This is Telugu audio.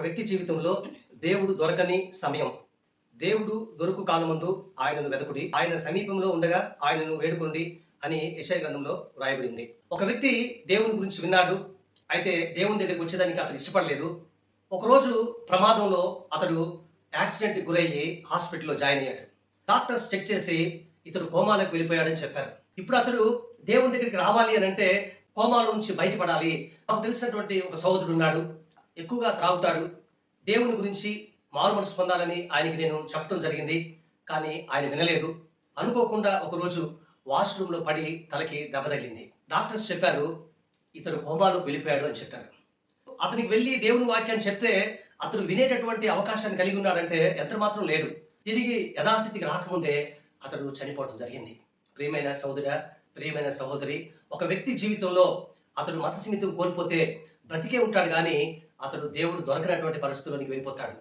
వ్యక్తి జీవితంలో దేవుడు దొరకని సమయం. దేవుడు దొరుకు కాలమందు ఆయనను వెదకుడి ఆయన సమీపంలో ఉండగా ఆయనను వేడుకోండి అని యశయ గ్రంథంలో వ్రాయబడింది. ఒక వ్యక్తి దేవుని గురించి విన్నాడు అయితే దేవుని దగ్గరికి వచ్చేదానికి అతను ఇష్టపడలేదు. ఒకరోజు ప్రమాదంలో అతడు యాక్సిడెంట్కి గురయ్యి హాస్పిటల్లో జాయిన్ అయ్యాడు. డాక్టర్స్ చెక్ చేసి ఇతడు కోమాలకు వెళ్ళిపోయాడని చెప్పారు. ఇప్పుడు అతడు దేవుని దగ్గరికి రావాలి అని అంటే కోమాల నుంచి బయటపడాలి. నాకు తెలిసినటువంటి ఒక సోదరుడు ఉన్నాడు. ఎక్కువగా త్రాగుతాడు. దేవుని గురించి మారు మనసు పొందాలని ఆయనకి నేను చెప్పడం జరిగింది. కానీ ఆయన వినలేదు. అనుకోకుండా ఒకరోజు వాష్రూమ్లో పడి తలకి దెబ్బ తగిలింది. డాక్టర్స్ చెప్పారు ఇతడు కోమాలో వెళ్ళిపోయాడు అని చెప్పారు. అతనికి వెళ్ళి దేవుని వాక్యాన్ని చెప్తే అతడు వినేటటువంటి అవకాశాన్ని కలిగి ఉన్నాడంటే ఎంత మాత్రం లేడు తిరిగి యథాస్థితికి రాకముందే అతడు చనిపోవడం జరిగింది. ప్రియమైన సహోదర ప్రియమైన సహోదరి ఒక వ్యక్తి జీవితంలో అతడు మతసీమితం కోల్పోతే బ్రతికే ఉంటాడు కానీ అతడు దేవుడు దొరకనటువంటి పరిస్థితుల్లోనికి వెళ్ళిపోతాడు.